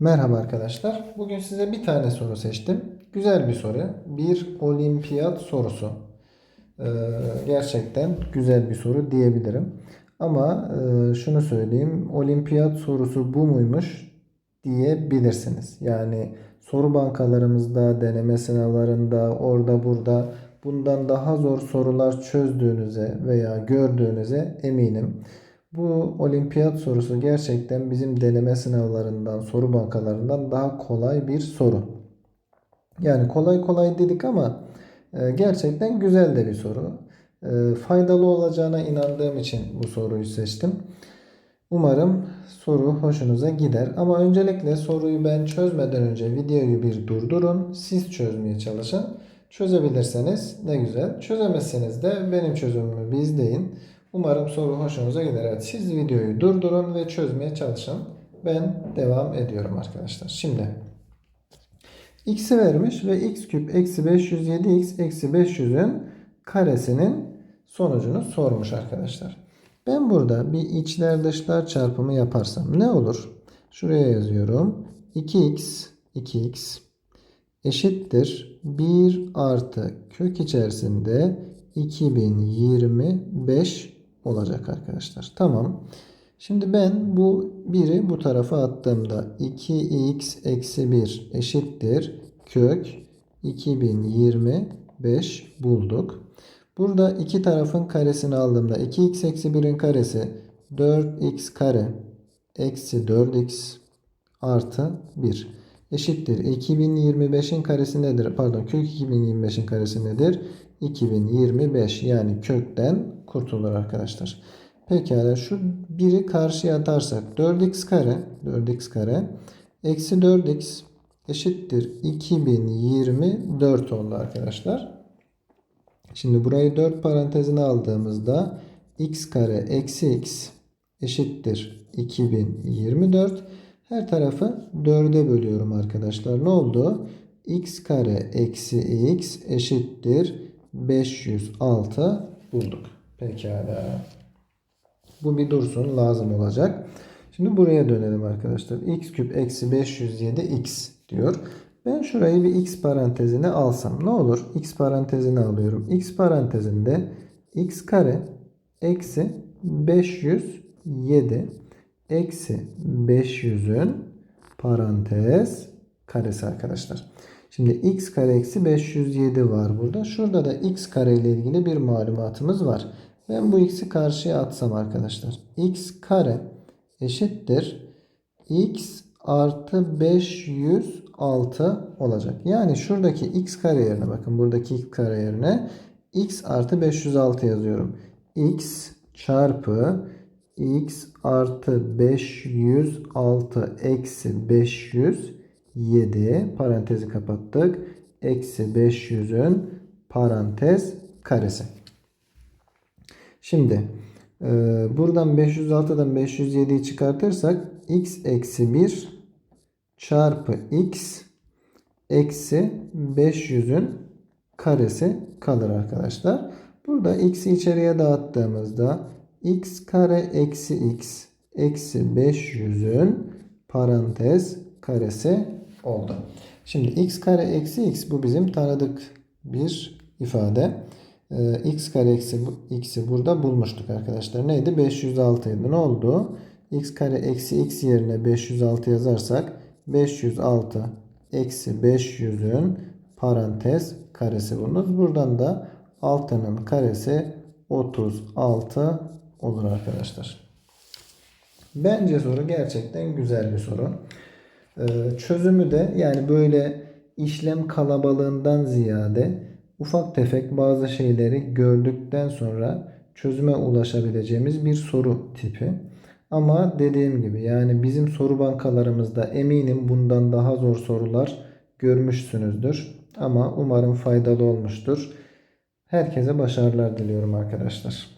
Merhaba arkadaşlar. Bugün size bir tane soru seçtim. Güzel bir soru. Bir olimpiyat sorusu. Ee, gerçekten güzel bir soru diyebilirim. Ama e, şunu söyleyeyim. Olimpiyat sorusu bu muymuş diyebilirsiniz. Yani soru bankalarımızda, deneme sınavlarında, orada burada bundan daha zor sorular çözdüğünüze veya gördüğünüze eminim. Bu olimpiyat sorusu gerçekten bizim deneme sınavlarından, soru bankalarından daha kolay bir soru. Yani kolay kolay dedik ama e, gerçekten güzel de bir soru. E, Faydalı olacağına inandığım için bu soruyu seçtim. Umarım soru hoşunuza gider. Ama öncelikle soruyu ben çözmeden önce videoyu bir durdurun. Siz çözmeye çalışın. Çözebilirseniz ne güzel. Çözemezseniz de benim çözümümü bir izleyin. Umarım soru hoşunuza gider. Evet, siz videoyu durdurun ve çözmeye çalışın. Ben devam ediyorum arkadaşlar. Şimdi x'i vermiş ve x küp eksi 507x eksi 500'ün karesinin sonucunu sormuş arkadaşlar. Ben burada bir içler dışlar çarpımı yaparsam ne olur? Şuraya yazıyorum. 2x 2x eşittir 1 artı kök içerisinde 2025 olacak arkadaşlar. Tamam. Şimdi ben bu 1'i bu tarafa attığımda 2x eksi 1 eşittir kök 2025 bulduk. Burada iki tarafın karesini aldığımda 2x eksi 1'in karesi 4x kare eksi 4x artı 1 eşittir. 2025'in karesi nedir? Pardon kök 2025'in karesi nedir? 2025 yani kökten kurtulur arkadaşlar. Pekala şu biri karşıya atarsak 4x kare 4x kare eksi 4x eşittir 2024 oldu arkadaşlar. Şimdi burayı 4 parantezine aldığımızda x kare eksi x eşittir 2024. Her tarafı 4'e bölüyorum arkadaşlar. Ne oldu? x kare eksi x eşittir 506 bulduk. Pekala. Bu bir dursun lazım olacak. Şimdi buraya dönelim arkadaşlar. x küp eksi 507 x diyor. Ben şurayı bir x parantezine alsam ne olur? x parantezine alıyorum. x parantezinde x kare eksi 507 eksi 500'ün parantez karesi arkadaşlar. Şimdi x kare eksi 507 var burada. Şurada da x kare ile ilgili bir malumatımız var. Ben bu x'i karşıya atsam arkadaşlar. x kare eşittir x artı 506 olacak. Yani şuradaki x kare yerine bakın buradaki x kare yerine x artı 506 yazıyorum. x çarpı x artı 506 eksi 507 parantezi kapattık. Eksi 500'ün parantez karesi. Şimdi e, buradan 506'dan 507'yi çıkartırsak x eksi 1 çarpı x eksi 500'ün karesi kalır arkadaşlar. Burada x'i içeriye dağıttığımızda x kare eksi x eksi 500'ün parantez karesi oldu. Şimdi x kare eksi x bu bizim tanıdık bir ifade. Ee, x kare eksi x'i burada bulmuştuk arkadaşlar. Neydi? 506 idi. Ne oldu? x kare eksi x yerine 506 yazarsak 506 eksi 500'ün parantez karesi bulunur. Buradan da 6'nın karesi 36 olur arkadaşlar. Bence soru gerçekten güzel bir soru. Ee, çözümü de yani böyle işlem kalabalığından ziyade ufak tefek bazı şeyleri gördükten sonra çözüme ulaşabileceğimiz bir soru tipi. Ama dediğim gibi yani bizim soru bankalarımızda eminim bundan daha zor sorular görmüşsünüzdür. Ama umarım faydalı olmuştur. Herkese başarılar diliyorum arkadaşlar.